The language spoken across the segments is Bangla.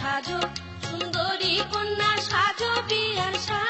সাজো সুন্দরী কন্যা সাজো বিয়ার সাজ।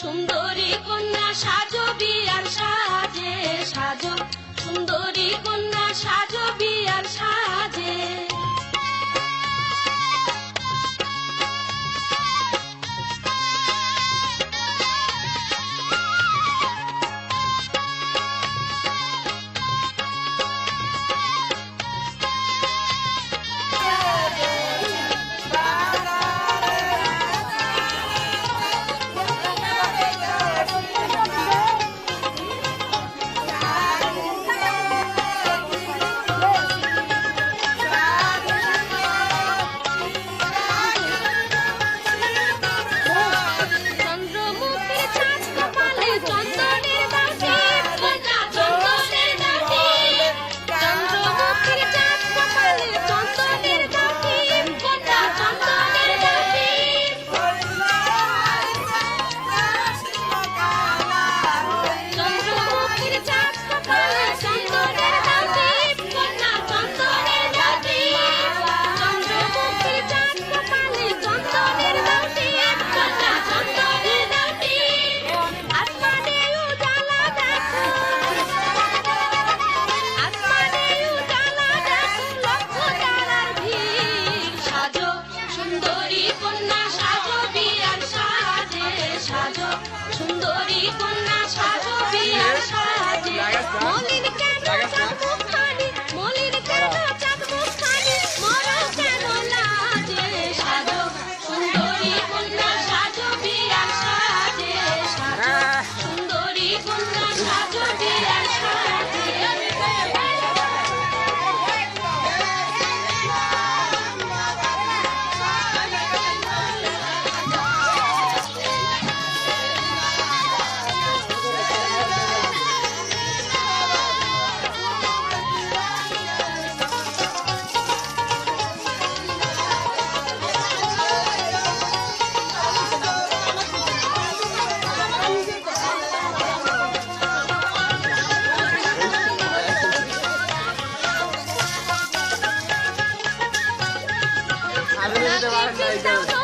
সুন্দরী কন্যা সাজো বিয়ার সাজে সাজো। সুন্দরী কন্যা সাজো বিয়ার সাজে। Only 拿着这个